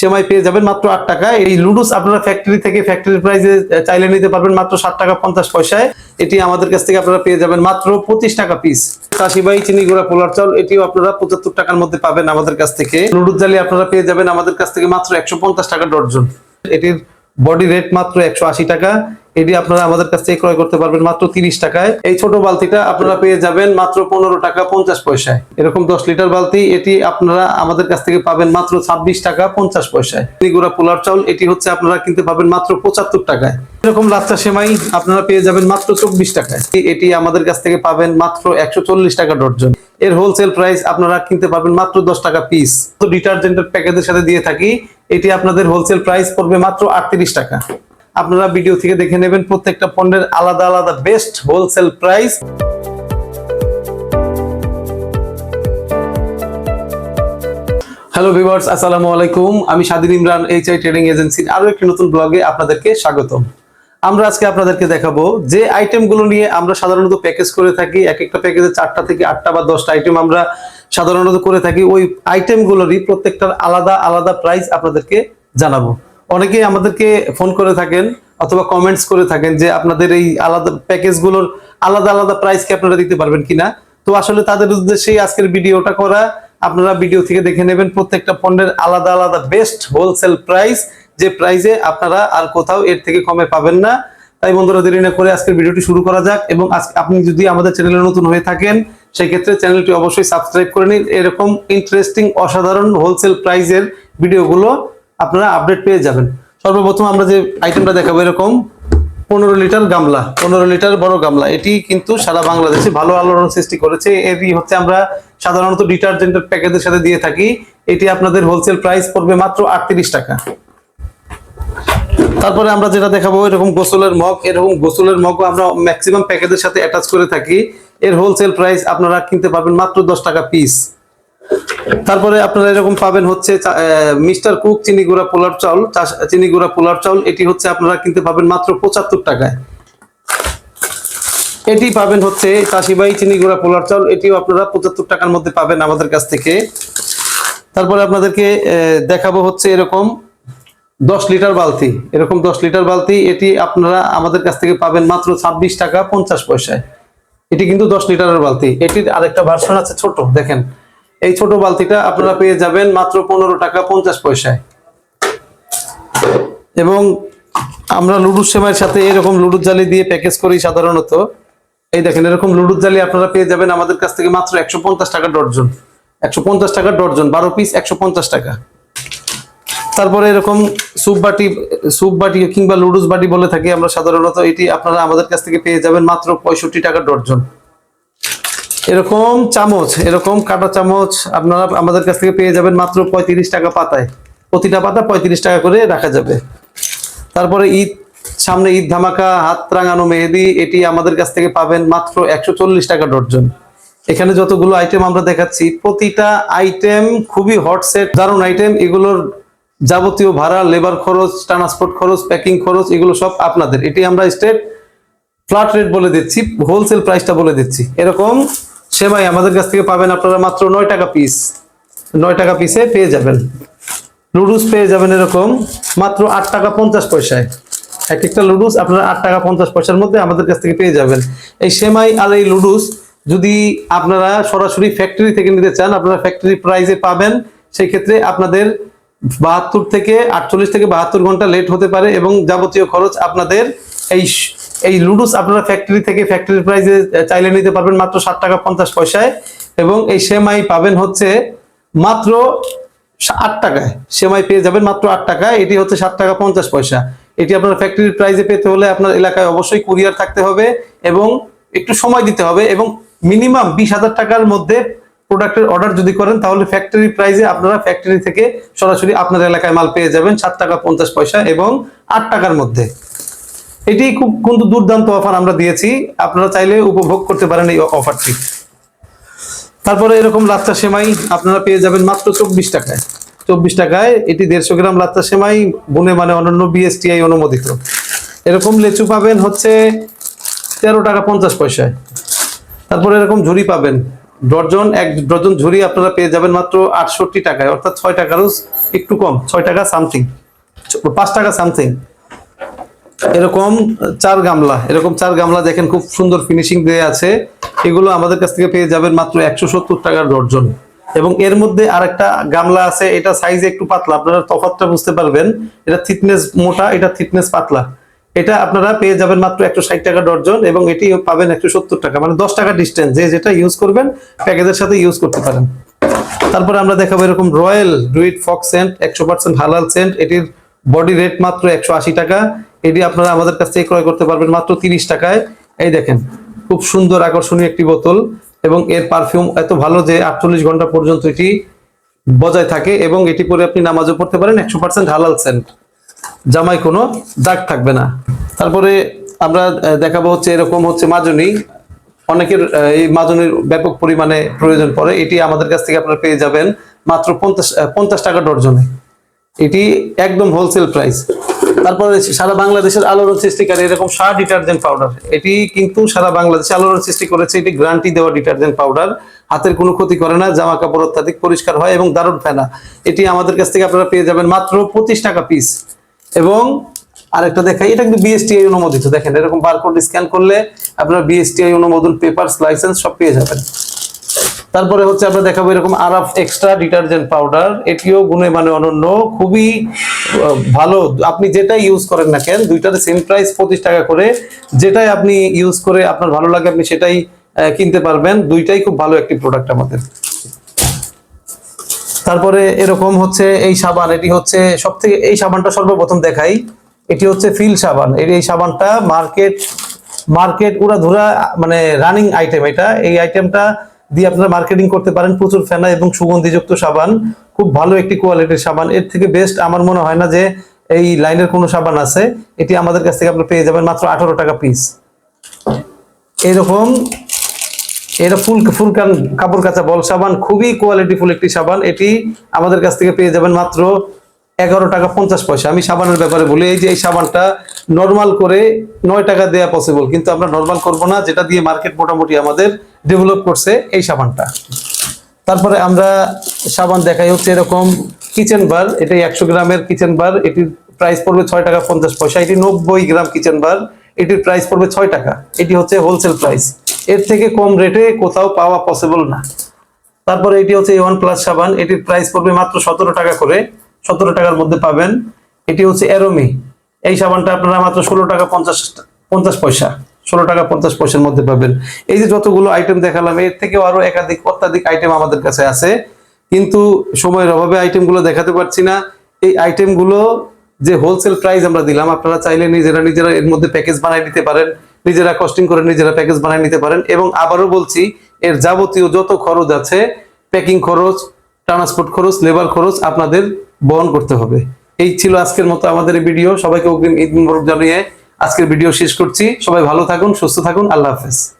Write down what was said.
সেমাই পেয়ে যাবেন মাত্র আট টাকা এই লুডুস আপনারা ফ্যাক্টরি থেকে ফ্যাক্টরি প্রাইসে চাইলে নিতে পারবেন মাত্র ষাট টাকা পঞ্চাশ পয়সায়। এটি আমাদের কাছ থেকে আপনারা পেয়ে যাবেন মাত্র পঁচিশ টাকা পিস কাশিবাই চিনি গুঁড়া, পোলার চাউল এটিও আপনারা পঁচাত্তর টাকার মধ্যে পাবেন আমাদের কাছ থেকে। লুডুস জালি আপনারা পেয়ে যাবেন আমাদের কাছ থেকে মাত্র একশো পঞ্চাশ টাকা ডর্জন। এটির বডি রেট মাত্র একশো আশি টাকা। এটি আপনারা আমাদের কাছ থেকে ক্রয় করতে পারবেন মাত্র তিরিশ টাকায়। এই ছোট বালতিটা আপনারা পেয়ে যাবেন মাত্র পনেরো টাকা পঞ্চাশ পয়সায়। এরকম দশ লিটার বালতি, এটি আপনারা আমাদের কাছ থেকে পাবেন মাত্র ছাব্বিশ টাকা পঞ্চাশ পয়সায়। গুঁড়া পোলার চাউল, এটি হচ্ছে আপনারা কিনতে পাবেন মাত্র পঁচাত্তর টাকায়। এরকম লাচ্চা সেমাই আপনারা পেয়ে যাবেন মাত্র চব্বিশ টাকায়। এটি আমাদের কাছ থেকে পাবেন মাত্র একশো চল্লিশ টাকা ডর্জন এর হোলসেল প্রাইস আপনারা কিনতে পারবেন মাত্র দশ টাকা পিস তো ডিটারজেন্টের প্যাকেজের সাথে দিয়ে থাকি, এটি আপনাদের হোলসেল প্রাইস পড়বে মাত্র আটত্রিশ টাকা। আপনারা ভিডিও থেকে দেখে নেবেন প্রত্যেকটা পণ্যের আলাদা আলাদা best wholesale price hello viewers আসসালামু আলাইকুম। আমি স্বাধীন ইমরান ট্রেডিং এজেন্সির আরও একটি নতুন ব্লগে আপনাদেরকে স্বাগতম। আমরা আজকে আপনাদেরকে দেখাবো যে আইটেমগুলো নিয়ে আমরা সাধারণত প্যাকেজ করে থাকি। এক একটা প্যাকেজে চারটা থেকে আটটা বা দশটা আইটেম আমরা সাধারণত করে থাকি। ওই আইটেমগুলোরই প্রত্যেকটার আলাদা আলাদা প্রাইস আপনাদেরকে জানাব। অনেকেই আমাদেরকে ফোন করে থাকেন অথবা কমেন্টস করে থাকেন যে আপনাদের এই আলাদা প্যাকেজগুলোর আলাদা আলাদা প্রাইস কি আপনারা দিতে পারবেন কিনা। তো আসলে তাদের উদ্দেশ্যেই আজকের ভিডিওটা করা। আপনারা ভিডিও থেকে দেখে নেবেন প্রত্যেকটা পণ্যের আলাদা আলাদা বেস্ট হোলসেল প্রাইস যে প্রাইসে আপনারা আর কোথাও এর থেকে কমে পাবেন না। তাই বন্ধুরা, দেরি না করে আজকের ভিডিওটি শুরু করা যাক এবং আপনি যদি আমাদের চ্যানেলে নতুন হয়ে থাকেন সেই ক্ষেত্রে চ্যানেলটি অবশ্যই সাবস্ক্রাইব করে নিন। এরকম ইন্টারেস্টিং অসাধারণ হোলসেল প্রাইসের ভিডিওগুলো আপনারা আপডেট পেয়ে যাবেন। সর্বপ্রথম আমরা যে আইটেমটা দেখাবো এরকম, পনেরো লিটার গামলা, পনেরো লিটার বড় গামলা। এটি কিন্তু সারা বাংলাদেশে ভালো আলোড়ন সৃষ্টি করেছে। এটি হচ্ছে আমরা সাধারণত ডিটারজেন্টের প্যাকেজের সাথে দিয়ে থাকি। এটি আপনাদের হোলসেল প্রাইস পড়বে মাত্র আটত্রিশ টাকা। তারপরে আমরা যেটা দেখাবো, এরকম গোসলের মগ। এরকম গোসলের মগও আমরা ম্যাক্সিমাম প্যাকেজের সাথে অ্যাটাচ করে থাকি। এর হোলসেল প্রাইস আপনারা কিনতে পারবেন মাত্র দশ টাকা পিস তারপরে আপনারা এরকম পাবেন হচ্ছে মিস্টার কুক, চিনি গুঁড়া, পোলার চাউল চিনি গুঁড়া, পোলার চাউল। এটি হচ্ছে আপনারা কিনতে পাবেন মাত্র পঁচাত্তর টাকায়। এটি পাবেন হচ্ছে চাষিবাই চিনি গুঁড়া, পোলার চাউল। এটিও আপনারা পঁচাত্তর টাকার মধ্যে পাবেন আমাদের কাছ থেকে। তারপরে আপনাদেরকে দেখাবো হচ্ছে এরকম দশ লিটার বালতি। এরকম দশ লিটার বালতি, এটি আপনারা আমাদের কাছ থেকে পাবেন মাত্র ছাব্বিশ টাকা পঞ্চাশ পয়সায়। এটি কিন্তু দশ লিটারের বালতি। এটির আরেকটা ভার্সন আছে ছোট, দেখেন। এই ছোট বালতিটা আপনারা পেয়ে যাবেন মাত্র পনেরো টাকা পঞ্চাশ পয়সায়। এবং আমরা লুডুর সেমাইয়ের সাথে এরকম লুডুর জালি দিয়ে প্যাকেজ করি সাধারণত। এই দেখেন, এরকম লুডুর জালি আপনারা পেয়ে যাবেন আমাদের কাছ থেকে মাত্র একশো পঞ্চাশ টাকা ডর্জন। একশো পঞ্চাশ টাকা ডর্জন, বারো পিস একশো পঞ্চাশ টাকা। তারপরে এরকম স্যুপ বাটি স্যুপ বাটি কিংবা লুডুস বাটি বলে থাকি আমরা সাধারণত, এটি আপনারা আমাদের কাছ থেকে পেয়ে যাবেন মাত্র পঁয়ষট্টি টাকা ডর্জন। এরকম চামচ, এরকম কাটা চামচ আপনারা আমাদের কাছ থেকে পেয়ে যাবেন মাত্র পঁয়ত্রিশ টাকা পাতায়। প্রতিটা পাতা পঁয়ত্রিশ টাকা করে রাখা যাবে। তারপরে ঈদ, সামনে ঈদ ধামাকা, হাত রাঙানো মেহেদি, এটি আমাদের কাছ থেকে পাবেন মাত্র একশো চল্লিশ টাকা ডর্জন এখানে যতগুলো আইটেম আমরা দেখাচ্ছি, প্রতিটা আইটেম খুবই হট সেট দারুণ আইটেম এগুলোর যাবতীয় ভাড়া লেবার খরচ ট্রান্সপোর্ট খরচ প্যাকিং খরচ, এগুলো সব আপনাদের। এটি আমরা স্টেট ফ্ল্যাট রেট বলে দিচ্ছি হোলসেল প্রাইসটা বলে দিচ্ছি। এরকম সেমাই আমাদের কাছ থেকে পাবেন আপনারা মাত্র নয় টাকা পিস নয় টাকা পিসে পেয়ে যাবেন। লুডুস পেয়ে যাবেন এরকম মাত্র আট টাকা পঞ্চাশ পয়সায়। এক একটা লুডুস আপনারা আট টাকা পঞ্চাশ পয়সার মধ্যে আমাদের কাছ থেকে পেয়ে যাবেন। এই সেমাই আর এই লুডুস যদি আপনারা সরাসরি ফ্যাক্টরি থেকে নিতে চান, আপনারা ফ্যাক্টরি প্রাইসে পাবেন। সেই ক্ষেত্রে আপনাদের বাহাত্তর থেকে আটচল্লিশ থেকে বাহাত্তর ঘণ্টা লেট হতে পারে এবং যাবতীয় খরচ আপনাদের এই এই লুডুস আপনারা ফ্যাক্টরি থেকে ফ্যাক্টরি প্রাইসে চাইলে নিতে পারবেন মাত্র ষাট টাকা পঞ্চাশ পয়সায়। এবং এই সেমাই পাবেন হচ্ছে মাত্র আট টাকায়। সেমাই পেয়ে যাবেন মাত্র আট টাকায়। এটি হচ্ছে সাত টাকা পঞ্চাশ পয়সা। এটি আপনার ফ্যাক্টরি প্রাইসে পেতে হলে আপনার এলাকায় অবশ্যই কুরিয়ার থাকতে হবে এবং একটু সময় দিতে হবে এবং মিনিমাম বিশ হাজার টাকার মধ্যে প্রোডাক্টের অর্ডার যদি করেন, তাহলে ফ্যাক্টরি প্রাইসে আপনারা ফ্যাক্টরি থেকে সরাসরি আপনার এলাকায় মাল পেয়ে যাবেন সাত টাকা পঞ্চাশ পয়সা এবং আট টাকার মধ্যে। এটি খুব কিন্তু দুর্দান্ত অফার আমরা দিয়েছি। আপনারা চাইলে উপভোগ করতে পারেন এই অফারটি তারপরে এরকম লাচ্চা সেমাই আপনারা পেয়ে যাবেন মাত্র চব্বিশ টাকায়। চব্বিশ টাকায় এটি দেড়শো গ্রাম লাচ্চা সেমাই গুণে মানে অন্যান্য বিএসটিআই অনুমোদিত। এরকম লেচু পাবেন হচ্ছে তেরো টাকা পঞ্চাশ পয়সায়। তারপরে এরকম ঝুড়ি পাবেন। ডজন, এক ডজন ঝুড়ি আপনারা পেয়ে যাবেন মাত্র আটষট্টি টাকায়, অর্থাৎ ছয় টাকারও একটু কম, ছয় টাকা সামথিং পাঁচ টাকা সামথিং এরকম চার গামলা, এরকম চার গামলা দেখেন খুব সুন্দর ফিনিশিং দিয়ে আছে। এগুলো আমাদের কাছ থেকে পেয়ে যাবেন মাত্র একশো সত্তর টাকার ডর্জন। এবং এর মধ্যে আরেকটা গামলা আছে, এটা সাইজ একটু পাতলা, আপনারা তফাৎটা বুঝতে পারবেন। এটা থিকনেস মোটা, এটা থিকনেস পাতলা। এটা আপনারা পেয়ে যাবেন মাত্র একশো ষাট টাকা ডর্জন এবং এটি পাবেন একশো সত্তর টাকা মানে দশ টাকা ডিস্টেন্স যে যেটা ইউজ করবেন, প্যাকেজের সাথে ইউজ করতে পারেন। তারপরে আমরা দেখাবো এরকম রয়্যাল ডুইট ফক্স সেন্ট একশো পার্সেন্ট হালাল সেন্ট এটির বডি রেট মাত্র একশো আশি টাকা। এটি আপনারা আমাদের কাছ থেকে ক্রয় করতে পারবেন মাত্র তিরিশ টাকায়। এই দেখেন, খুব সুন্দর আকর্ষণীয় একটি বোতল এবং এর পারফিউম এত ভালো যে আটচল্লিশ ঘণ্টা পর্যন্ত এটি বজায় থাকে এবং এটি পরে আপনি নামাজও পড়তে পারেন, একশো পার্সেন্ট হালাল সেন্ট জামায় কোনো দাগ থাকবে না। তারপরে আমরা দেখাবো হচ্ছে এরকম হচ্ছে মাজনি। অনেকের এই মাজনির ব্যাপক পরিমাণে প্রয়োজন পড়ে। এটি আমাদের কাছ থেকে আপনারা পেয়ে যাবেন মাত্র পঞ্চাশ পঞ্চাশ টাকা ডর্জনে। এটি একদম হোলসেল প্রাইস তারপরে সারা বাংলাদেশের আলোড়ন সৃষ্টিকারী এরকম সার ডিটারজেন্ট পাউডার এটি কিন্তু সারা বাংলাদেশে আলোড়ন সৃষ্টি করেছে, এটি গ্যারান্টি দেওয়া ডিটারজেন্ট পাউডার হাতের কোনো ক্ষতি করে না জামা কাপড় অত্যাধিক পরিষ্কার হয় এবং দারুণ ফেনা। এটি আমাদের কাছ থেকে আপনারা পেয়ে যাবেন মাত্র পঁচিশ টাকা পিস এবং আরেকটা দেখাই, এটা কিন্তু বিএসটিআই অনুমোদিত। দেখেন, এরকম বারকোড স্ক্যান করলে আপনারা বিএসটিআই অনুমোদন পেপারস লাইসেন্স সব পেয়ে যাবেন। তারপরে হচ্ছে আমরা দেখাবো এরকম আরাফ এক্সট্রা ডিটারজেন্ট পাউডার এটিও গুণে মানে অনন্য, খুবই ভালো। আপনি যেটাই ইউজ করেন না কেন দুইটার সেম প্রাইস পঁচিশ টাকা করে। যেটাই আপনি ইউজ করে আপনার ভালো লাগে, আপনি সেটাই কিনতে পারবেন। দুইটাই খুব ভালো একটি প্রোডাক্ট আমাদের। তারপরে এরকম হচ্ছে এই সাবান, এটি হচ্ছে সব থেকে এই সাবানটা সর্বপ্রথম দেখাই। এটি হচ্ছে ফিল সাবান। এর এই সাবানটা মার্কেট মার্কেট উড়া ধুরা মানে রানিং আইটেম এটা। এই আইটেমটা দিয়ে আপনারা মার্কেটিং করতে পারেন। প্রচুর ফেনা এবং সুগন্ধিযুক্ত সাবান, খুব ভালো একটি কোয়ালিটির সাবান। এর থেকে বেস্ট আমার মনে হয় না যে এই লাইনের কোনো সাবান আছে। এটি আমাদের কাছ থেকে আপনারা পেয়ে যাবেন মাত্র আঠারো টাকা পিস এরকম এটা ফুল ফুল কাপড় কাচা বল সাবান, খুবই কোয়ালিটিফুল একটি সাবান। এটি আমাদের কাছ থেকে পেয়ে যাবেন মাত্র এগারো টাকা পঞ্চাশ পয়সা। আমি সাবানের ব্যাপারে বলি, এই যে এই সাবানটা নর্মাল করে নয় টাকা দেওয়া পসিবল কিন্তু আমরা নর্মাল করব না, যেটা দিয়ে মার্কেট মোটামুটি আমাদের ডেভেলপ করছে এই সাবানটা। তারপরে আমরা সাবান দেখাই হচ্ছে এরকম কিচেন বার এটি একশো গ্রামের কিচেন বার এটির প্রাইস পড়বে ছয় টাকা পঞ্চাশ পয়সা, এটি নব্বই গ্রাম কিচেন বার এটির প্রাইস পড়বে ছয় টাকা, এটি হচ্ছে হোলসেল প্রাইস এর থেকে কম রেটে কোথাও পাওয়া পসিবল না। তারপরে এটি হচ্ছে ওয়ান প্লাস সাবান, এটির প্রাইস পড়বে মাত্র সতেরো টাকা করে। সতেরো টাকার মধ্যে পাবেন। এটি হচ্ছে এরোমি এই সাবানটা আপনারা মাত্র ষোলো টাকা পঞ্চাশ পঞ্চাশ পয়সা, ষোলো টাকা পঞ্চাশ পয়সার মধ্যে পাবেন। এই যে যতগুলো আইটেম দেখালাম, এর থেকেও আরও একাধিক, অত্যাধিক আইটেম আমাদের কাছে আছে। কিন্তু সময়ের অভাবে আইটেমগুলো দেখাতে পারছি না। এই আইটেমগুলো যে হোলসেল প্রাইস আমরা দিলাম, আপনারা চাইলে নিজেরা নিজেরা এর মধ্যে প্যাকেজ বানাই নিতে পারেন। নিজেরা কস্টিং করে নিজেরা প্যাকেজ বানাই নিতে পারেন। এবং আবারও বলছি, এর যাবতীয় যত খরচ আছে প্যাকিং খরচ ট্রান্সপোর্ট খরচ লেবার খরচ আপনাদের বহন করতে হবে। এই ছিল আজকের মতো আমাদের এই ভিডিও। সবাইকে অগ্রিম ঈদ মুবারক জানিয়ে আজকের ভিডিও শেষ করছি। সবাই ভালো থাকুন, সুস্থ থাকুন। আল্লাহ হাফেজ।